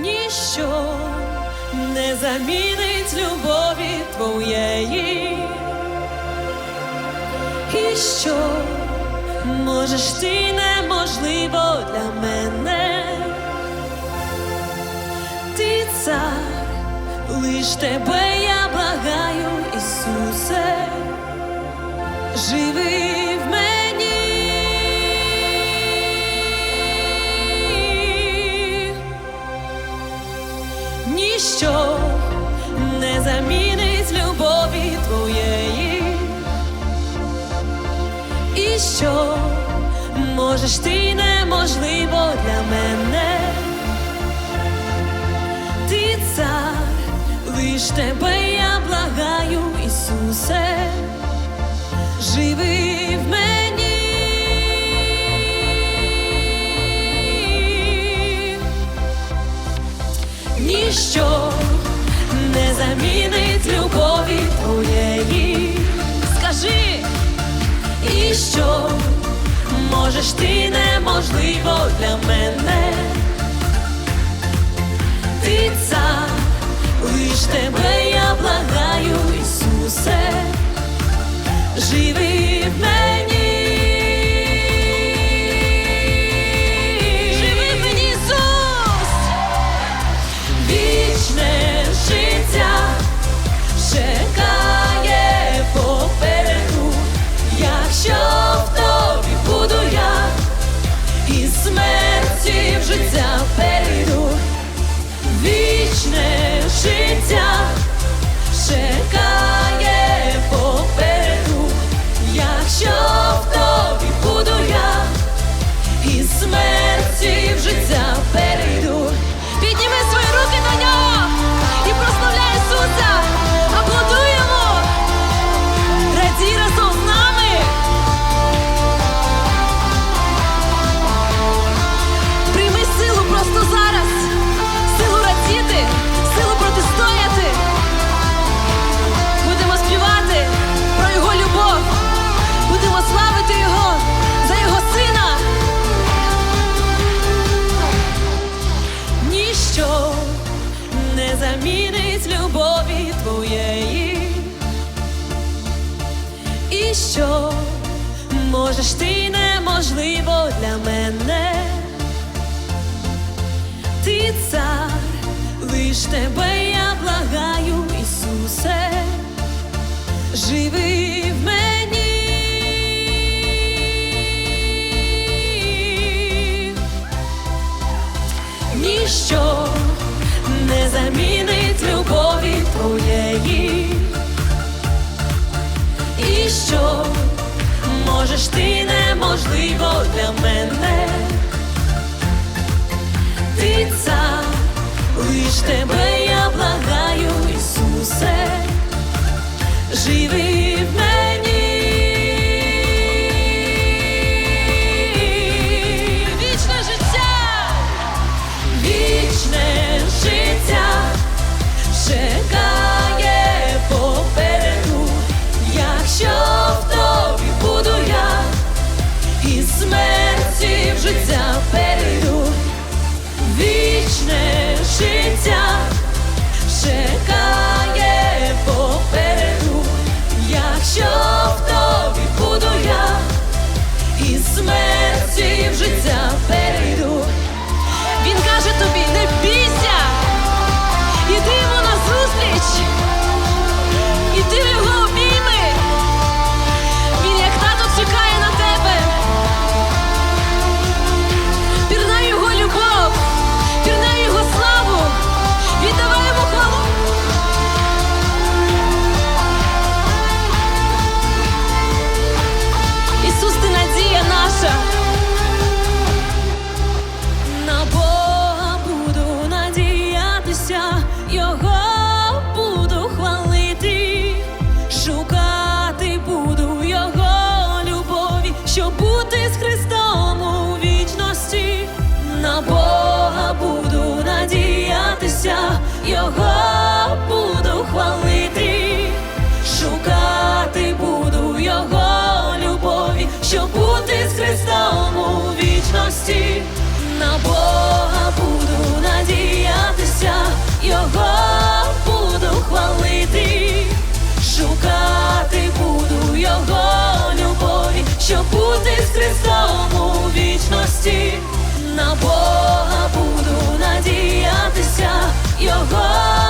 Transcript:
ніщо не замінить любові твоєї, і що? Можеш ти неможливо для мене, ти цар, лиш тебе я благаю, Ісусе, живий. Можеш ти неможливо для мене, ти цар, лиш тебе я блага. Можеш ти неможливо для мене, ти цар, лиш тебе я благаю, Ісусе, живи. que no замінить любові твоєї, і що можеш ти неможливо для мене, ти цар, лиш тебе я. замінить любові твоєї, і що? Можеш ти неможливо для мене, ти ця лиш тебе я благаю, Ісусе, живий. трудності, на Бога буду надіятися, Його буду хвалити, шукати буду Його любові, щоб бути з Христом у вічності, на Бога буду надіятися, Його.